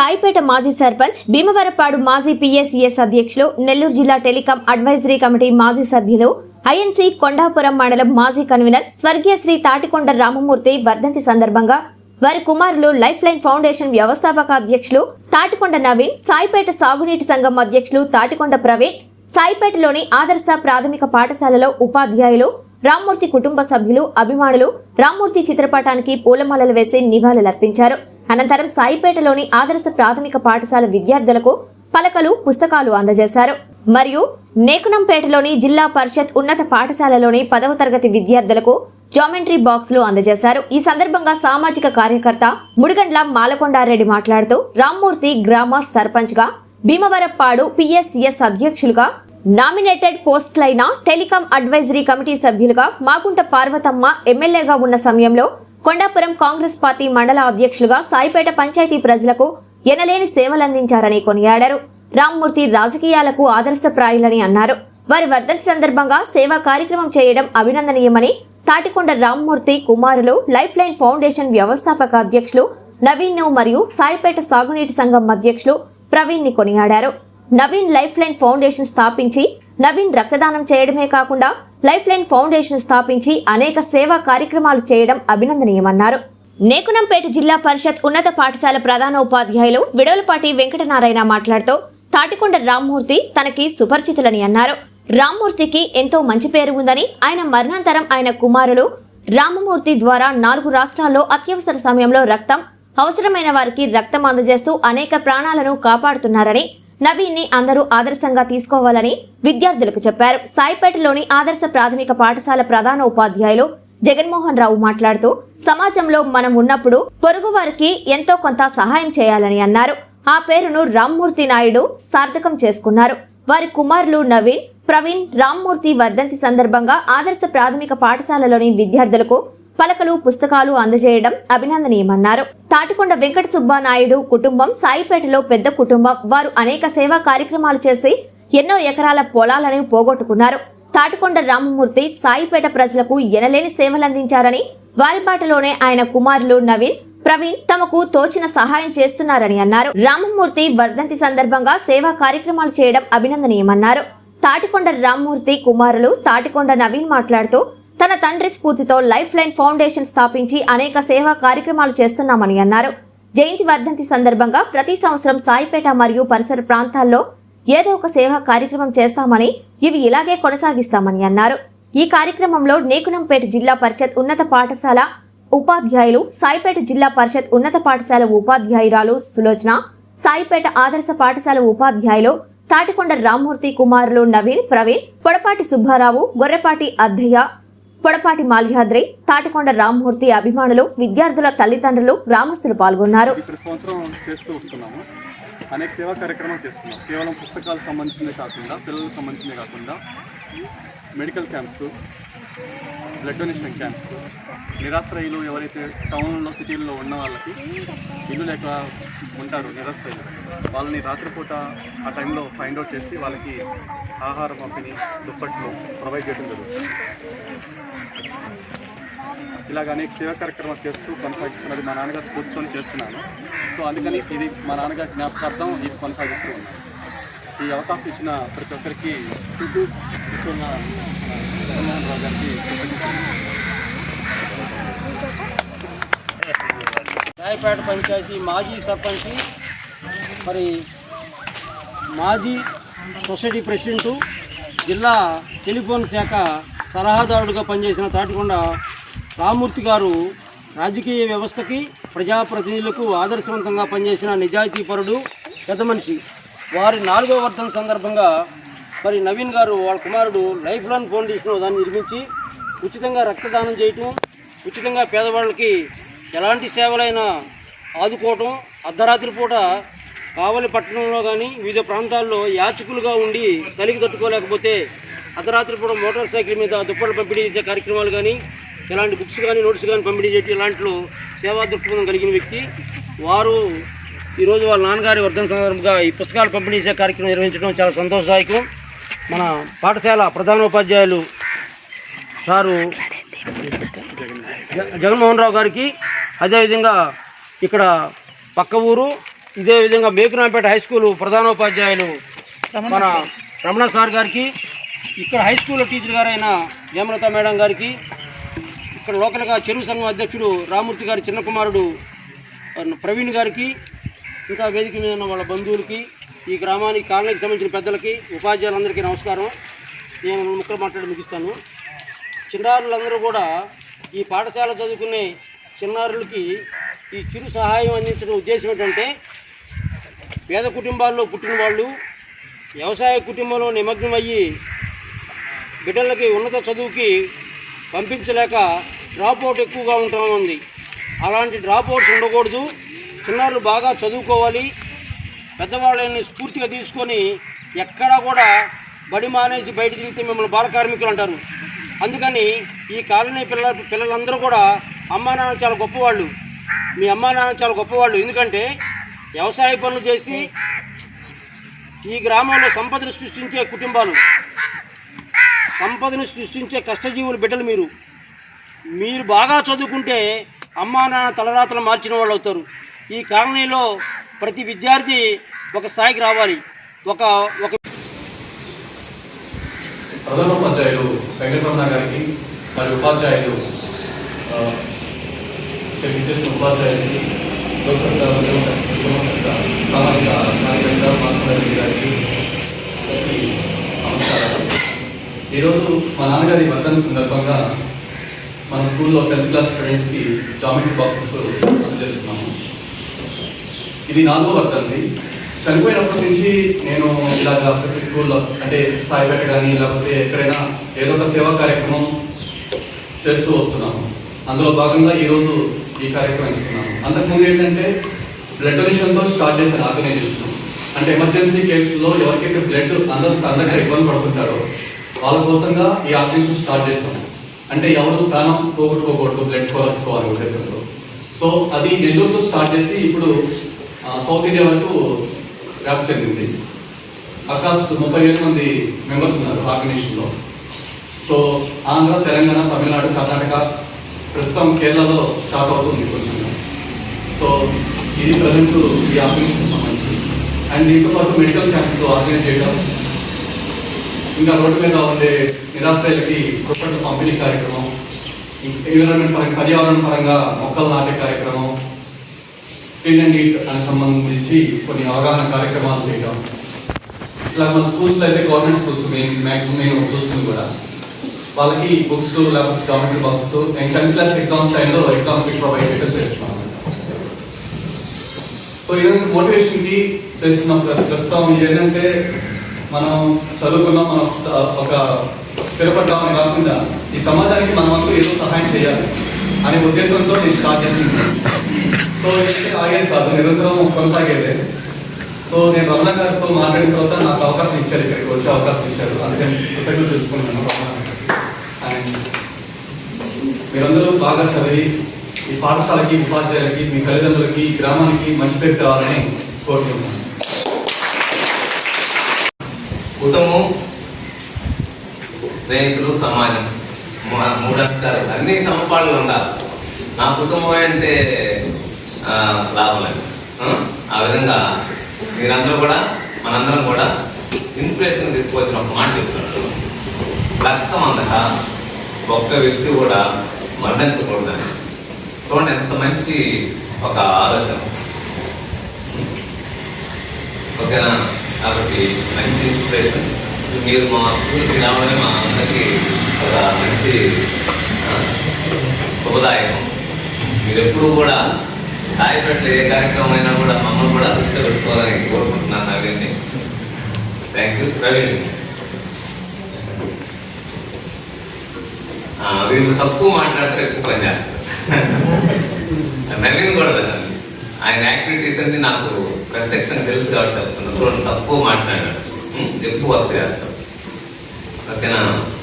సాయిపేట మాజీ సర్పంచ్ భీమవరపాడు మాజీ పిఎస్సిఎస్ అధ్యక్షులు నెల్లూరు జిల్లా టెలికాం అడ్వైజరీ కమిటీ మాజీ సభ్యులు ఐఎన్సీ కొండాపురం మండలం మాజీ కన్వీనర్ స్వర్గీయ శ్రీ తాటికొండ రామమూర్తి వర్ధంతి సందర్భంగా వారి కుమారులు లైఫ్ లైన్ ఫౌండేషన్ వ్యవస్థాపక అధ్యక్షులు తాటికొండ నవీన్ సాయిపేట సాగునీటి సంఘం అధ్యక్షులు తాటికొండ ప్రవీణ్ సాయిపేటలోని ఆదర్శ ప్రాథమిక పాఠశాలలో ఉపాధ్యాయులు రామ్మూర్తి కుటుంబ సభ్యులు అభిమానులు రామ్మూర్తి చిత్రపటానికి పూలమాలలు వేసి నివాళులర్పించారు అనంతరం సాయిపేటలోని ఆదర్శ ప్రాథమిక పాఠశాల విద్యార్థులకు పలకలు పుస్తకాలు అందజేశారు. మరియు నేకునంపేటలోని జిల్లా పరిషత్ ఉన్నత పాఠశాలలోని పదవ తరగతి విద్యార్థులకు జామెంట్రీ బాక్సులు అందజేశారు. ఈ సందర్భంగా సామాజిక కార్యకర్త ముడిగండ్ల మాలకొండారెడ్డి మాట్లాడుతూ రామ్మూర్తి గ్రామ సర్పంచ్గా భీమవరప్పాడు పిఎస్సిఎస్ అధ్యక్షులుగా నామినేటెడ్ పోస్టులైన టెలికాం అడ్వైజరీ కమిటీ సభ్యులుగా మాగుంట పార్వతమ్మ ఎమ్మెల్యేగా ఉన్న సమయంలో కొండాపురం కాంగ్రెస్ పార్టీ మండల అధ్యక్షులుగా సాయిపేట పంచాయతీ ప్రజలకు ఎనలేని సేవలందించారని కొనియాడారు. రామ్మూర్తి రాజకీయాలకు ఆదర్శప్రాయులని అన్నారు. వారి వర్ధంతి సందర్భంగా సేవా కార్యక్రమం చేయడం అభినందనీయమని తాటికొండ రామ్మూర్తి కుమారులు లైఫ్ లైన్ ఫౌండేషన్ వ్యవస్థాపక అధ్యక్షులు నవీన్ మరియు సాయిపేట సాగునీటి సంఘం అధ్యక్షులు ప్రవీణ్ని కొనియాడారు. నవీన్ లైఫ్ లైన్ ఫౌండేషన్ స్థాపించి నవీన్ రక్తదానం చేయడమే కాకుండా లైఫ్ లైన్ ఫౌండేషన్ స్థాపించి అనేక సేవా కార్యక్రమాలు చేయడం అభినందనీయమన్నారు. నేకునంపేట జిల్లా పరిషత్ ఉన్నత పాఠశాల ప్రధాన ఉపాధ్యాయులు విడవలపాటి వెంకటనారాయణ మాట్లాడుతూ తాటికొండ రామ్మూర్తి తనకి సుపరిచితులని అన్నారు. రామ్మూర్తికి ఎంతో మంచి పేరు ఉందని ఆయన మరణాంతరం ఆయన కుమారులు రామమూర్తి ద్వారా నాలుగు రాష్ట్రాల్లో అత్యవసర సమయంలో రక్తం అవసరమైన వారికి రక్తం అందజేస్తూ అనేక ప్రాణాలను కాపాడుతున్నారని నవీన్ని అందరూ ఆదర్శంగా తీసుకోవాలని విద్యార్థులకు చెప్పారు. సాయిపేటలోని ఆదర్శ ప్రాథమిక పాఠశాల ప్రధాన ఉపాధ్యాయులు జగన్మోహన్ రావు మాట్లాడుతూ సమాజంలో మనం ఉన్నప్పుడు పొరుగు వారికి ఎంతో కొంత సహాయం చేయాలని అన్నారు. ఆ పేరును రామ్మూర్తి నాయుడు సార్థకం చేసుకున్నారు. వారి కుమారులు నవీన్ ప్రవీణ్ రామ్మూర్తి వర్ధంతి సందర్భంగా ఆదర్శ ప్రాథమిక పాఠశాలలోని విద్యార్థులకు పలకలు పుస్తకాలు అందజేయడం అభినందనీయమన్నారు. తాటికొండ వెంకట సుబ్బానాయుడు కుటుంబం సాయిపేటలో పెద్ద కుటుంబం. వారు అనేక సేవా కార్యక్రమాలు చేసి ఎన్నో ఎకరాల పొలాలను పోగొట్టుకున్నారు. తాటికొండ రామమూర్తి సాయిపేట ప్రజలకు ఎనలేని సేవలందించారని వారి బాటలోనే ఆయన కుమారులు నవీన్ ప్రవీణ్ తమకు తోచిన సహాయం చేస్తున్నారని అన్నారు. రామమూర్తి వర్ధంతి సందర్భంగా సేవా కార్యక్రమాలు చేయడం అభినందనీయమన్నారు. తాటికొండ రామ్మూర్తి కుమారులు తాటికొండ నవీన్ మాట్లాడుతూ తన తండ్రి స్ఫూర్తితో లైఫ్ లైన్ ఫౌండేషన్ స్థాపించి అనేక సేవా కార్యక్రమాలు చేస్తున్నామని అన్నారు. జయంతి వర్ధంతి సందర్భంగా ప్రతి సంవత్సరం సాయిపేట మరియు పరిసర ప్రాంతాల్లో ఏదో ఒక సేవా కార్యక్రమం చేస్తామని ఇవి ఇలాగే కొనసాగిస్తామని అన్నారు. ఈ కార్యక్రమంలో నేకునంపేట జిల్లా పరిషత్ ఉన్నత పాఠశాల ఉపాధ్యాయులు సాయిపేట జిల్లా పరిషత్ ఉన్నత పాఠశాల ఉపాధ్యాయురాలు సులోచన సాయిపేట ఆదర్శ పాఠశాల ఉపాధ్యాయులు తాటికొండ రామ్మూర్తి కుమారులు నవీన్ ప్రవీణ్ పొడపాటి సుబ్బారావు గొర్రెపాటి అద్దయ్య పొడపాటి మాల్యాద్రి తాటికొండ రామ్మూర్తి అభిమానులు విద్యార్థుల తల్లిదండ్రులు గ్రామస్తులు పాల్గొన్నారు. సంవత్సరం చేస్తూ వస్తున్నాము. అనేక సేవా కార్యక్రమాలు చేస్తున్నాం కేవలం పుస్తకాలకు సంబంధించినవి కాకుండా పిల్లలకు సంబంధించినవి కాకుండా medical camps blood donation camps నిరాశ్రయులు ఎవరైతే టౌన్లో సిటీల్లో ఉన్న వాళ్ళకి ఇల్లు లేక ఉంటారు నిరాశ్రయులు వాళ్ళని రాత్రిపూట ఆ టైంలో ఫైండ్ అవుట్ చేసి వాళ్ళకి ఆహార పంపిణీ దుప్పట్లు ప్రొవైడ్ చేయడం జరుగుతుంది. ఇలాగ అనేక సేవా కార్యక్రమాలు చేస్తూ కొనసాగిస్తున్నది మా నాన్నగారు స్ఫూర్తితో చేస్తున్నాను. సో అందుకని ఇది మా నాన్నగారి జ్ఞాపకార్థం ఇది కొనసాగిస్తూ ఉన్నాను. ఈ అవకాశం ఇచ్చిన ప్రతి ఒక్కరికి ముఖ్యంగా జగన్మోహన్ రావు గారికి రాయపేట పంచాయతీ మాజీ సర్పంచ్ మరి మాజీ సొసైటీ ప్రెసిడెంటు జిల్లా టెలిఫోన్ శాఖ సలహాదారుడిగా పనిచేసిన తాటికొండ రామూర్తి గారు రాజకీయ వ్యవస్థకి ప్రజాప్రతినిధులకు ఆదర్శవంతంగా పనిచేసిన నిజాయితీపరుడు పెద్ద మనిషి. వారి నాలుగో వర్ధన సందర్భంగా మరి నవీన్ గారు వాళ్ళ కుమారుడు లైఫ్ లైన్ ఫౌండేషన్ దాన్ని నిర్మించి ఉచితంగా రక్తదానం చేయటం ఉచితంగా పేదవాళ్ళకి ఎలాంటి సేవలైనా ఆదుకోవటం అర్ధరాత్రి పూట కావలి పట్టణంలో కానీ వివిధ ప్రాంతాల్లో యాచకులుగా ఉండి చలికి తట్టుకోలేకపోతే అర్ధరాత్రి పూట మోటార్ సైకిల్ మీద దుప్పట్లు పంపిణీ చేసే కార్యక్రమాలు కానీ ఇలాంటి బుక్స్ కానీ నోట్స్ కానీ పంపిణీ చేయటం ఇలాంటిలో సేవా దృక్పథం కలిగిన వ్యక్తి వారు ఈరోజు వాళ్ళ నాన్నగారి వర్ధన సందర్భంగా ఈ పుస్తకాలు పంపిణీ చేసే కార్యక్రమం నిర్వహించడం చాలా సంతోషదాయకం. మన పాఠశాల ప్రధానోపాధ్యాయులు సారు జగన్మోహన్ రావు గారికి అదేవిధంగా ఇక్కడ పక్క ఊరు ఇదే విధంగా మేకురాంపేట హై స్కూల్ ప్రధానోపాధ్యాయులు మన రమణ సార్ గారికి ఇక్కడ హై స్కూల్ టీచర్ గారైన హేమలత మేడం గారికి ఇక్కడ లోకల్గా చెరువు సంఘం అధ్యక్షుడు రామూర్తి గారి చిన్న కుమారుడు ప్రవీణ్ గారికి ఇంకా వేదిక మీద ఉన్న వాళ్ళ బంధువులకి ఈ గ్రామానికి కాలనీకి సంబంధించిన పెద్దలకి ఉపాధ్యాయులందరికీ నమస్కారం. నేను ముక్కలు మాట్లాడి ముగిస్తాను. చిన్నారులందరూ కూడా ఈ పాఠశాల చదువుకునే చిన్నారులకి ఈ చిరు సహాయం అందించడం ఉద్దేశం ఏంటంటే పేద కుటుంబాల్లో పుట్టిన వాళ్ళు వ్యవసాయ కుటుంబంలో నిమగ్నం అయ్యి బిడ్డలకి ఉన్నత చదువుకి పంపించలేక డ్రాప్ అవుట్ ఎక్కువగా ఉంటా ఉంది. అలాంటి డ్రాప్ అవుట్స్ ఉండకూడదు. చిన్నారులు బాగా చదువుకోవాలి. పెద్దవాళ్ళని స్ఫూర్తిగా తీసుకొని ఎక్కడా కూడా బడి మానేసి బయట తిరిగితే మిమ్మల్ని బాల కార్మికులు అంటారు. అందుకని ఈ కాలనీ పిల్లల పిల్లలందరూ కూడా అమ్మా నాన్న చాలా గొప్పవాళ్ళు. మీ అమ్మా నాన్న చాలా గొప్పవాళ్ళు. ఎందుకంటే వ్యవసాయ పనులు చేసి ఈ గ్రామంలో సంపదను సృష్టించే కుటుంబాలు సంపదను సృష్టించే కష్టజీవులు బిడ్డలు మీరు. మీరు బాగా చదువుకుంటే అమ్మా నాన్న తలరాతలు మార్చిన వాళ్ళు అవుతారు. ఈ కాలనీలో ప్రతి విద్యార్థి ఒక స్థాయికి రావాలి. ఒక ఒక ప్రధానోపాధ్యాయులు వెంకటరమణ గారికి మరియు ఉపాధ్యాయులు ఉపాధ్యాయులకి లోక్సభ సామాజిక కార్యకర్త గారికి నమస్కారాలు ఈరోజు మా నాన్నగారి వర్ధన సందర్భంగా మన స్కూల్లో టెన్త్ క్లాస్ స్టూడెంట్స్కి జామెట్రీ బాక్సెస్ అందజేస్తున్నాము. ఇది నాలుగో వర్ధంది. చనిపోయినప్పటి నుంచి నేను ఇలాగ ప్రతి స్కూల్లో అంటే సాయిపేట కానీ లేకపోతే ఎక్కడైనా ఏదో ఒక సేవా కార్యక్రమం చేస్తూ వస్తున్నాము అందులో భాగంగా ఈరోజు ఈ కార్యక్రమం ఇస్తున్నాము అంతకుముందు ఏంటంటే బ్లడ్ డొనేషన్తో స్టార్ట్ చేశాను ఆర్గనైజేషన్ అంటే ఎమర్జెన్సీ కేసుల్లో ఎవరికైతే బ్లడ్ అందరూ అందరికీ ఇబ్బంది పడుతుంటారో వాళ్ళ కోసంగా ఈ ఆర్గనైజేషన్ స్టార్ట్ చేస్తాము అంటే ఎవరు ప్రాణం పోగొట్టుకోకూడదు బ్లడ్ కోరుకోవాలి ఉద్దేశంతో. సో అది నెల్లూరుతో స్టార్ట్ చేసి ఇప్పుడు సౌత్ ఇండియా వరకు వ్యాప్తి చెందింది. అకాస్ ముప్పై వేల మంది మెంబర్స్ ఉన్నారు ఆర్గనైజేషన్లో సో ఆంధ్ర తెలంగాణ తమిళనాడు కర్ణాటక ప్రస్తుతం కేరళలో స్టార్ట్ అవుతుంది కొంచెం. సో ఇది ప్రజెంట్ ఈ ఆర్గనైజేషన్ సంబంధించి అండ్ దీంతో పాటు మెడికల్ క్యాంప్స్ ఆర్గనైజ్ చేయడం ఇంకా రోడ్డు మీద ఉండే నిరాశ్రయాలకి దుప్పట్ల పంపిణీ కార్యక్రమం ఎన్విరాన్మెంట్ పరంగా పర్యావరణ పరంగా మొక్కలు నాటే కార్యక్రమం క్లీన్ అండ్ నీట్ అని సంబంధించి కొన్ని అవగాహన కార్యక్రమాలు చేయడం ఇలా మన స్కూల్స్లో అయితే గవర్నమెంట్ స్కూల్స్ మెయిన్ మ్యాక్సిమం నేను చూస్తుంది కూడా. వాళ్ళకి బుక్స్ లేకపోతే గవర్నమెంట్ బాక్సెస్ నేను టెన్త్ క్లాస్ ఎగ్జామ్స్ టైంలో ఎగ్జామ్ ప్రొవైడ్ చేయడం చేస్తున్నాను సో ఇదంతా మోటివేషన్కి చేస్తున్న ప్రస్తుతం ఏంటంటే మనం చదువుకున్నాం మనం ఒక స్థిరపడ్డామని కాకుండా ఈ సమాజానికి మనం అంతా ఏదో సహాయం చేయాలి అనే ఉద్దేశంతో నేను స్టార్ట్ చేసింది. సో ఆగేది కాదు నిరంతరం కొనసాగేదే. సో నేను రమణ గారితో మాట్లాడిన తర్వాత నాకు అవకాశం ఇచ్చారు ఇక్కడికి వచ్చే అవకాశం ఇచ్చారు. అందుకని కృతజ్ఞతలు తెలుసుకుంటున్నాను రమణ మీరందరూ బాగా చదివి ఈ పాఠశాలకి ఉపాధ్యాయులకి మీ తల్లిదండ్రులకి గ్రామానికి మంచి పేరు కావాలని కోరుకుంటున్నాను. కుటుంబం స్నేహితులు సమాజం మూ- అన్ని సమపాళ్ళు ఉండాలి. నా కుటుంబం అంటే లాభలేదు ఆ? ఆ విధంగా మీరందరూ కూడా మనందరం కూడా ఇన్స్పిరేషన్ తీసుకొచ్చిన ఒక మాట చెప్తున్నాడు రక్తం అందక ఒక్క వ్యక్తి కూడా మరణించకూడదని చూడండి ఎంత మంచి ఒక ఆలోచన. ఓకేనా? కాబట్టి మంచి ఇన్స్పిరేషన్ మీరు మా స్కూల్కి రావడమే మా అందరికీ ఒక మంచి శుభదాయకం. మీరు ఎప్పుడూ కూడా సాయపెట్టే ఏ కార్యక్రమం అయినా కూడా మమ్మల్ని కూడా దృష్టి పెట్టుకోవాలని కోరుకుంటున్నాను నవీన్ని. థ్యాంక్ యూ ప్రవీణ్ వీళ్ళు తక్కువ మాట్లాడితే ఎక్కువ పని చేస్తారు. నవీన్ కూడా ఆయన యాక్టివిటీస్ అన్ని నాకు ప్రత్యక్షంగా తెలుసు కాబట్టి చెప్తున్నా. చూడండి తక్కువ మాట్లాడాడు. ఎక్కువ వర్క్ చేస్తాడు. ఓకేనా?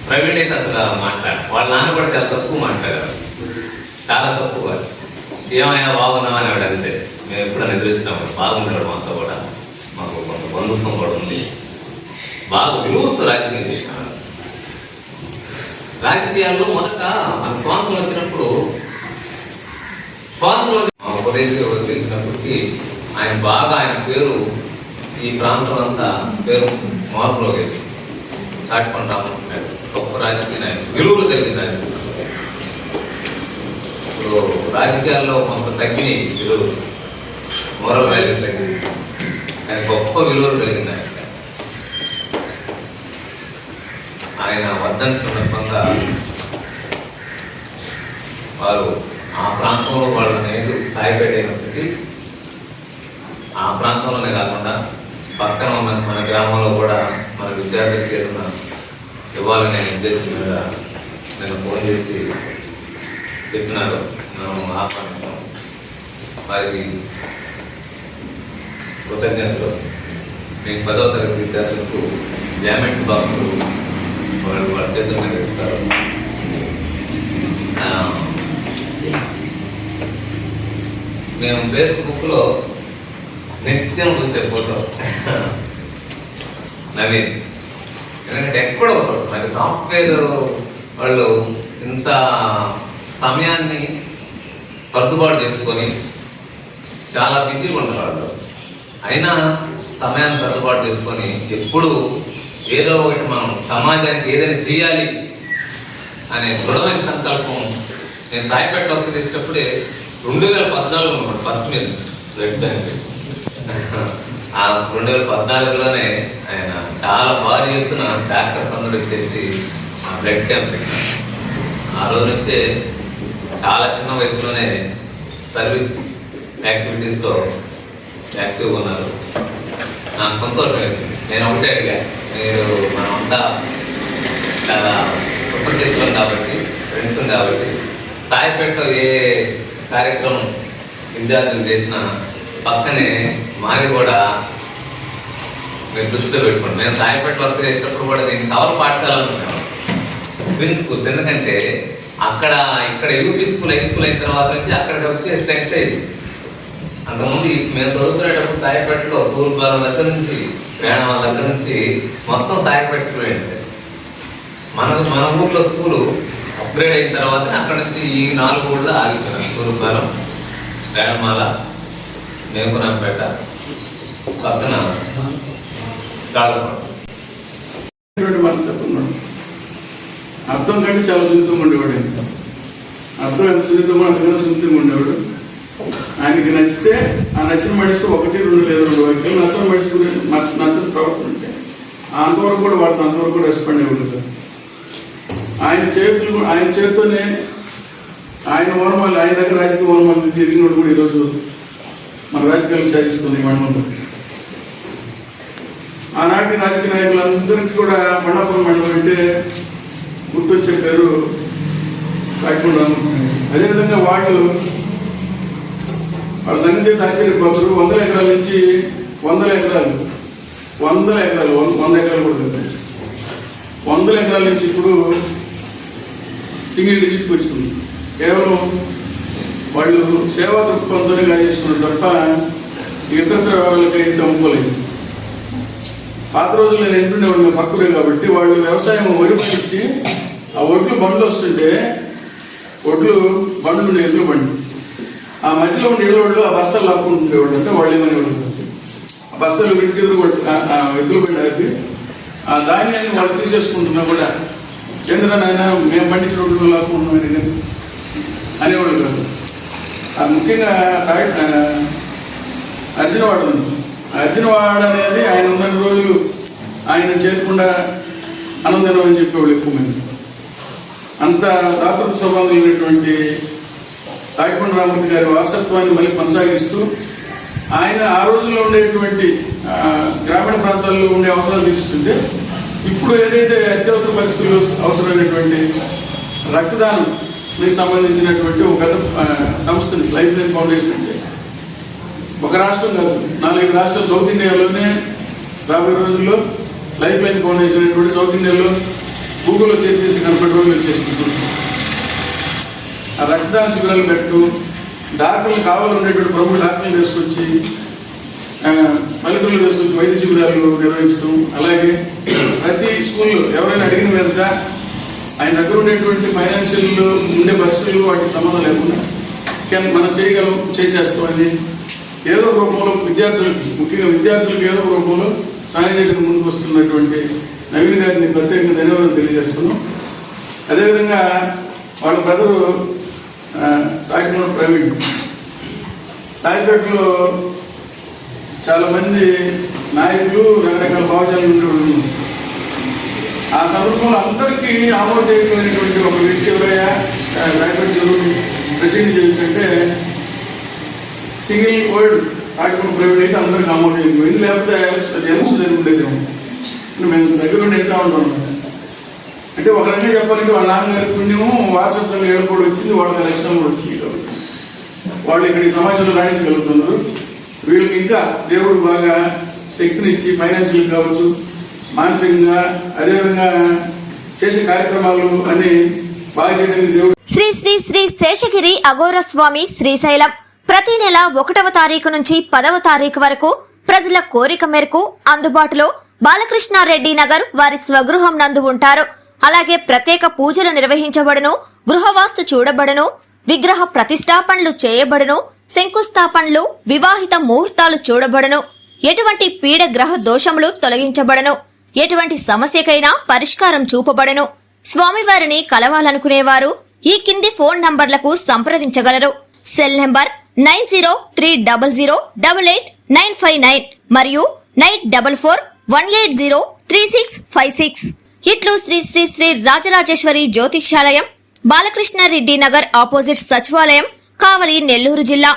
ప్రవీణ్ అయితే అసలు మాట్లాడు. వాళ్ళ నాన్న కూడా చాలా తక్కువ మాట్లాడారు. చాలా తక్కువ ఏమైనా బాగున్నావా అని వాడు అంతే. మేము ఎప్పుడైనా ఎదురొచ్చినప్పుడు బాగుంటాడు మాతో కూడా. మాకు కొంత బంధుత్వం కూడా ఉంది. బాగా విలువతో రాజకీయం చేసినాడు రాజకీయాల్లో మొదట మన స్వాతంత్రం వచ్చినప్పుడు స్వాతంత్రం మా ఉపదేశం ఆయన బాగా ఆయన పేరు ఈ ప్రాంతం అంతా పేరు మార్పులో మార్పులోకి చాటుకొని రామంటున్నాడు గొప్ప రాజకీయ నాయకుడు. విలువలు కలిగిన ఆయన. ఇప్పుడు రాజకీయాల్లో కొంత తగ్గినాయి విలువలు మోరల్ వాల్యూస్ తగ్గినాయి. ఆయన గొప్ప విలువలు కలిగిన ఆయన. ఆయన వర్ధన్ సందర్భంగా వారు ఆ ప్రాంతంలో వాళ్ళ నేడు సాయపెట్టినప్పటికీ ఆ ప్రాంతంలోనే కాకుండా పక్కన ఉన్న మన గ్రామంలో కూడా మన విద్యార్థులకి ఏదైనా ఇవ్వాలనే ఉద్దేశం మీద నేను ఫోన్ చేసి చెప్పినారు. మేము ఆహ్వానిస్తాం వారికి కృతజ్ఞతలు. మీకు పదో తరగతి విద్యార్థులకు జామెంట్ బాక్సులు వాళ్ళు మీద ఇస్తారు మేము ఫేస్బుక్లో నిత్యం చూసే ఫోటో నవీన్ ఎందుకంటే ఎక్కడో మరి సాఫ్ట్వేర్ వాళ్ళు ఇంత సమయాన్ని సర్దుబాటు చేసుకొని చాలా బిజీగా ఉంటారు వాళ్ళు అయినా సమయాన్ని సర్దుబాటు చేసుకొని ఎప్పుడు ఏదో ఒకటి మనం సమాజానికి ఏదైనా చేయాలి అనే దృఢమైన సంకల్పం నేను సాయిపేట వర్క్ చేసేటప్పుడే రెండు వేల పద్నాలుగు ఫస్ట్ మీద. ఆ రెండు వేల పద్నాలుగులోనే ఆయన చాలా భారీ ఎత్తున డాక్టర్స్ అందరూ వచ్చేసి ఆ బ్లడ్ క్యాంప్ ఆ రోజు నుంచే చాలా చిన్న వయసులోనే సర్వీస్ యాక్టివిటీస్లో యాక్టివ్గా ఉన్నారు. నాకు సంతోషం వేసింది నేను ఒకటే అడిగాను. మీరు మనమంతా చాలా కుటుంబం కాబట్టి ఫ్రెండ్స్ కాబట్టి సాయిపేటలో ఏ కార్యక్రమం విద్యార్థులు చేసినా పక్కనే మాది కూడా మీరు దృష్టిలో పెట్టుకోండి. మేము సాయిపేట వర్క్ చేసేటప్పుడు కూడా నేను కవర్ పాఠశాల ట్విన్ స్కూల్స్ ఎందుకంటే అక్కడ ఇక్కడ యూపీ స్కూల్ హై స్కూల్ అయిన తర్వాత నుంచి అక్కడికి వచ్చే స్ట్రెంగ్త్ అయింది. అంతకుముందు మేము చదువుకునేటప్పుడు సాయిపేటలో తూర్పాల దగ్గర నుంచి ప్రయాణం దగ్గర నుంచి మొత్తం సాయిపేట స్టూడెంట్స్ మన మన ఊర్లో స్కూలు అప్గ్రేడ్ అయిన తర్వాత అక్కడ నుంచి ఈ నాలుగు ఊళ్ళో ఆగిపోయినాం తూర్పాలం వేణమాల మేకునాంపేట పక్కన గాలపాడు. అర్థం కంటే చాలా సున్నితంగా ఉండేవాడు. అర్థం ఎంత సున్నితంగా అర్థం సున్నితంగా ఉండేవాడు. ఆయనకి నచ్చితే ఆ నచ్చిన మనిషితో ఒకటి రెండు లేదు రెండు వాక్యాలు నచ్చని మనిషి నచ్చని ప్రవర్తన ఉంటే అంతవరకు కూడా వాడుతూ అంతవరకు కూడా రెస్పాండ్ ఉంటుంది ఆయన చేతులు ఆయన చేతితోనే ఆయన ఓనమాలి ఆయన దగ్గర రాజకీయ ఓనమాలి తిరిగినోడు కూడా ఈరోజు మన రాజకీయాలు సాధిస్తుంది మండలంలో. ఆనాటి రాజకీయ నాయకులందరికీ కూడా మండపురం మండలం అంటే గుర్తొచ్చే పేరు కాకుండా అదేవిధంగా వాళ్ళు వాళ్ళ సంగతి చెప్తే ఆశ్చర్యపోతారు వందల ఎకరాల నుంచి వందల ఎకరాలు. వందల ఎకరాలు వంద వంద ఎకరాలు కూడా వందల ఎకరాల నుంచి ఇప్పుడు సింగిల్ డిజిట్కి వచ్చింది. కేవలం వాళ్ళు సేవా దృక్పథంతోనే చేసుకున్నారు తప్ప ఇతరత్ర వాళ్ళకి అయితే అమ్ముకోలేదు. పాత రోజుల్లో నేను ఎంటుండేవాడిని పక్కనే కాబట్టి వాళ్ళు వ్యవసాయం వరి పండించి ఆ ఒడ్లు బండ్లు వస్తుంటే ఒడ్లు బండ్లు ఉండే బండి ఆ మధ్యలో ఉండే ఇళ్ళ వాళ్ళు ఆ బస్తాలు లాక్కుంటుండేవాళ్ళు అంటే వాళ్ళు ఏమని ఆ బస్తాలు వీటికి ఎదురు కొట్టు ఆ- ధాన్యాన్ని వాళ్ళు తీసేసుకుంటున్నా కూడా ఏంద్రా నాయన మేము పండించిన ఒడ్లు లాక్కుంటున్నాం అని కానీ అనేవాళ్ళు కాదు. ఆ ముఖ్యంగా తాయి- అర్జునవాడ ఉంది అర్జునవాడ అనేది ఆయన ఉన్న రోజులు ఆయన చేయకుండా ఆనందం అని చెప్పేవాళ్ళు ఎక్కువ మంది. అంత దాతృత్వ స్వభావం ఉన్నటువంటి తాటికొండ రామూర్తి గారి వారసత్వాన్ని మళ్ళీ కొనసాగిస్తూ ఆయన ఆ రోజుల్లో ఉండేటువంటి గ్రామీణ ప్రాంతాల్లో ఉండే అవసరాలు తీరుస్తుంటే ఇప్పుడు ఏదైతే అత్యవసర పరిస్థితుల్లో అవసరమైనటువంటి రక్తదానం మీకు సంబంధించినటువంటి ఒక సంస్థని లైఫ్ లైన్ ఫౌండేషన్ అంటే ఒక రాష్ట్రం కాదు నాలుగైదు రాష్ట్రాలు సౌత్ ఇండియాలోనే రాబోయే రోజుల్లో లైఫ్ లైన్ ఫౌండేషన్ అనేటువంటి సౌత్ ఇండియాలో గూగుల్లో చేసేసి కనపడే రోజులు వచ్చేసింది. ఆ రక్తదాన శిబిరాలు పెట్టు డాక్టర్లు కావాలి ఉండేటువంటి ప్రముఖ డాక్టర్లు వేసుకొచ్చి ఆ, పల్లెటూళ్ళు వేసుకొచ్చి వైద్య శిబిరాలు నిర్వహించడం అలాగే ప్రతి స్కూల్లో ఎవరైనా అడిగిన మీద ఆయన దగ్గర ఉండేటువంటి ఫైనాన్షియల్ ఉండే పరిస్థితులు వాటికి సంబంధం లేకుండా కానీ మనం చేయగలం చేసేస్తామని ఏదో రూపంలో విద్యార్థులకు ముఖ్యంగా విద్యార్థులకు ఏదో రూపంలో సాయం చేయడానికి ముందుకు వస్తున్నటువంటి నవీన్ గారిని ప్రత్యేకంగా ధన్యవాదాలు తెలియజేస్తున్నాం. అదేవిధంగా వాళ్ళ బ్రదరు సాయిపేట ప్రవీణ్. సాయిపేటలో చాలామంది నాయకులు రకరకాల భావజాలు ఉండేవాళ్ళు ఆ సందర్భంలో అందరికీ ఆమోదయోగ్యమైనటువంటి ఒక వ్యక్తి ఎవరయ్యా? రాయపేట చెరువు ప్రెసిడెంట్ చేయించంటే సింగిల్ వర్డ్ ఆటకుండా ప్రైవేట్ అయితే అందరికి ఆమోదయోగ్యం లేకపోతే అది ఎలక్షన్ మేము దగ్గర ఉండి ఎట్లా ఉంటాం. అంటే ఒక రెండు చెప్పాలంటే వాళ్ళ నాన్నగారి పుణ్యము వారసత్వంగా ఏడుకోవడం వచ్చింది వాళ్ళకి లక్షణం కూడా వచ్చింది కాబట్టి. వాళ్ళు ఇక్కడ ఈ సమాజంలో రాణించగలుగుతున్నారు. వీళ్ళకి ఇంకా దేవుడు బాగా శక్తినిచ్చి ఫైనాన్షియల్ కావచ్చు మానసికంగా అదేవిధంగా చేసే కార్యక్రమాలు అన్ని బాగా చేయడానికి దేవుడు శ్రీ శ్రీ శ్రీ శేషగిరి అఘోర స్వామి శ్రీశైలం. ప్రతి నెల ఒకటవ తారీఖు నుంచి పదవ తారీఖు వరకు ప్రజల కోరిక మేరకు అందుబాటులో బాలకృష్ణారెడ్డి నగర్ వారి స్వగృహం నందు ఉంటారు. అలాగే ప్రత్యేక పూజలు నిర్వహించబడును గృహవాస్తు చూడబడును విగ్రహ ప్రతిష్టాపనలు చేయబడును శంకుస్థాపనలు వివాహిత ముహూర్తాలు చూడబడను. ఎటువంటి పీడ గ్రహ దోషములు తొలగించబడను. ఎటువంటి సమస్యకైనా పరిష్కారం చూపబడను. స్వామివారిని కలవాలనుకునేవారు ఈ కింది ఫోన్ నంబర్లకు సంప్రదించగలరు. Cell number nine zero three double zero double eight nine five nine మరియు nine double four one eight zero three six five six. ఇట్లు శ్రీ శ్రీ శ్రీ రాజరాజేశ్వరి జ్యోతిష్యాలయం బాలకృష్ణారెడ్డి నగర్ ఆపోజిట్ సచివాలయం కావలి నెల్లూరు జిల్లా.